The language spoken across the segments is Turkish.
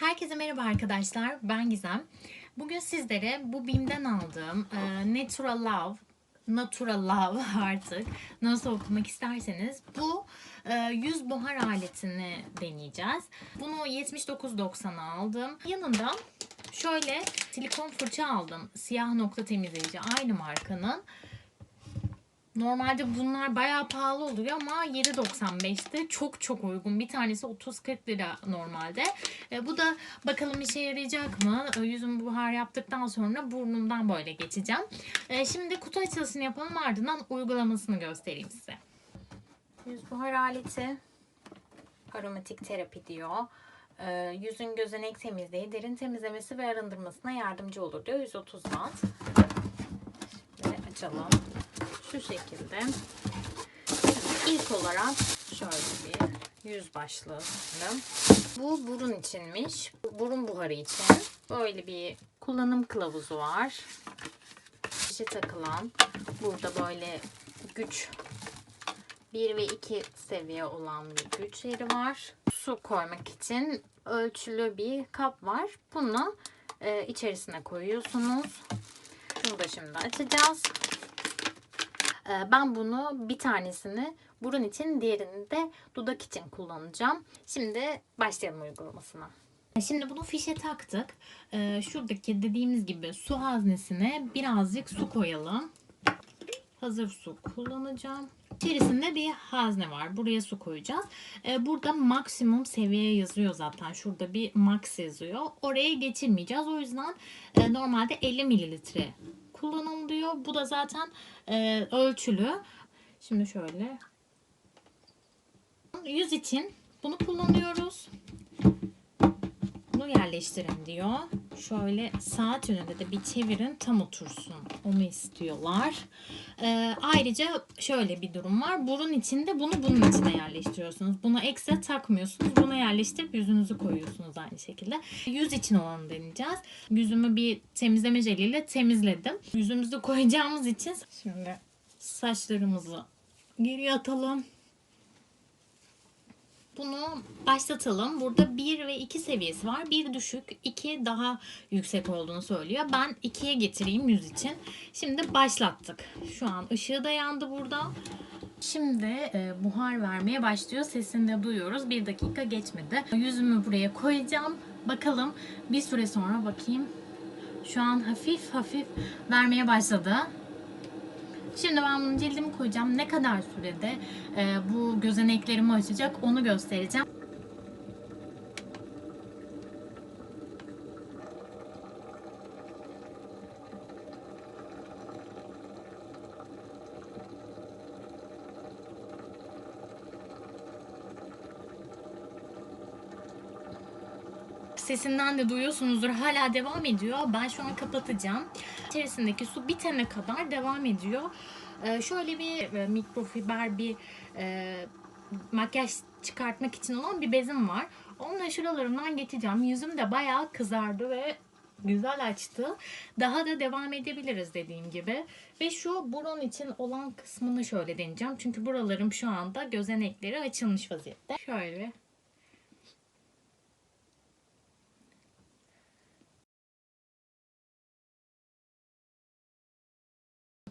Herkese merhaba arkadaşlar. Ben Gizem. Bugün sizlere bu BİM'den aldığım e, Natural Love, Natural Love artık nasıl okumak isterseniz bu e, yüz buhar aletini deneyeceğiz. Bunu 79.90'a aldım. Yanında şöyle silikon fırça aldım. Siyah nokta temizleyici aynı markanın. Normalde bunlar bayağı pahalı oluyor ama 7.95'te çok çok uygun. Bir tanesi 30-40 lira normalde. E, bu da bakalım işe yarayacak mı? E, yüzümü buhar yaptıktan sonra burnumdan böyle geçeceğim. E, şimdi kutu açılışını yapalım ardından uygulamasını göstereyim size. Yüz buhar aleti aromatik terapi diyor. E, yüzün gözenek temizliği, derin temizlemesi ve arındırmasına yardımcı olur diyor. 130 watt. Şimdi açalım şu şekilde. İlk olarak şöyle bir yüz başlığı. Bu burun içinmiş. Burun buharı için. Böyle bir kullanım kılavuzu var. İşe takılan. Burada böyle güç 1 ve 2 seviye olan bir güç yeri var. Su koymak için ölçülü bir kap var. Bunu e, içerisine koyuyorsunuz. Bunu da şimdi açacağız. Ee, ben bunu bir tanesini burun için diğerini de dudak için kullanacağım. Şimdi başlayalım uygulamasına. Şimdi bunu fişe taktık. Ee, şuradaki dediğimiz gibi su haznesine birazcık su koyalım. Hazır su kullanacağım. İçerisinde bir hazne var. Buraya su koyacağız. Ee, burada maksimum seviye yazıyor zaten. Şurada bir max yazıyor. Oraya geçirmeyeceğiz. O yüzden e, normalde 50 mililitre diyor. Bu da zaten e, ölçülü. Şimdi şöyle. Yüz için bunu kullanıyoruz. Bunu yerleştirin diyor. Şöyle saat yönünde de bir çevirin tam otursun. Onu istiyorlar. Ee, ayrıca şöyle bir durum var. Burun içinde bunu bunun içine yerleştiriyorsunuz. Buna ekstra takmıyorsunuz. Buna yerleştirip yüzünüzü koyuyorsunuz aynı şekilde. Yüz için olanı deneyeceğiz. Yüzümü bir temizleme jeliyle temizledim. Yüzümüzü koyacağımız için şimdi saçlarımızı geri atalım. Bunu başlatalım. Burada 1 ve 2 seviyesi var. 1 düşük, 2 daha yüksek olduğunu söylüyor. Ben 2'ye getireyim yüz için. Şimdi başlattık. Şu an ışığı da yandı burada. Şimdi e, buhar vermeye başlıyor. Sesini de duyuyoruz. Bir dakika geçmedi. Yüzümü buraya koyacağım. Bakalım bir süre sonra bakayım. Şu an hafif hafif vermeye başladı. Şimdi ben bunu cildimi koyacağım. Ne kadar sürede e, bu gözeneklerimi açacak onu göstereceğim. Sesinden de duyuyorsunuzdur. Hala devam ediyor. Ben şu an kapatacağım. İçerisindeki su bitene kadar devam ediyor. Ee, şöyle bir e, mikrofiber bir e, makyaj çıkartmak için olan bir bezim var. Onunla şuralarımdan geçeceğim. Yüzüm de bayağı kızardı ve güzel açtı. Daha da devam edebiliriz dediğim gibi. Ve şu burun için olan kısmını şöyle deneyeceğim. Çünkü buralarım şu anda gözenekleri açılmış vaziyette. Şöyle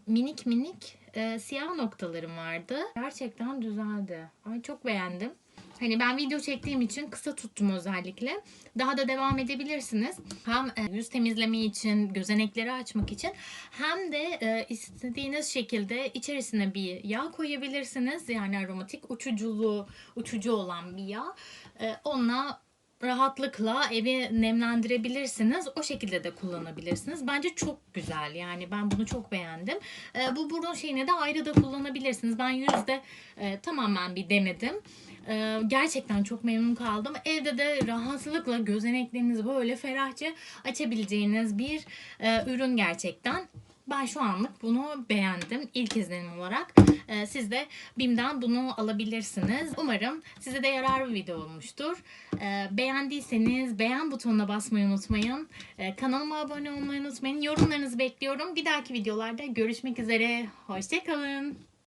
minik minik e, siyah noktalarım vardı. Gerçekten düzeldi. Ay çok beğendim. Hani ben video çektiğim için kısa tuttum özellikle. Daha da devam edebilirsiniz. Hem e, yüz temizleme için, gözenekleri açmak için hem de e, istediğiniz şekilde içerisine bir yağ koyabilirsiniz. Yani aromatik uçuculuğu, uçucu olan bir yağ. E, onunla rahatlıkla evi nemlendirebilirsiniz. O şekilde de kullanabilirsiniz. Bence çok güzel. Yani ben bunu çok beğendim. E, bu burun şeyini de ayrı da kullanabilirsiniz. Ben yüzde e, tamamen bir denedim. E, gerçekten çok memnun kaldım. Evde de rahatlıkla gözeneklerinizi böyle ferahça açabileceğiniz bir e, ürün gerçekten. Ben şu anlık bunu beğendim. İlk izlenim olarak. Ee, siz de BİM'den bunu alabilirsiniz. Umarım size de yararlı bir video olmuştur. Ee, beğendiyseniz beğen butonuna basmayı unutmayın. Ee, kanalıma abone olmayı unutmayın. Yorumlarınızı bekliyorum. Bir dahaki videolarda görüşmek üzere. Hoşçakalın.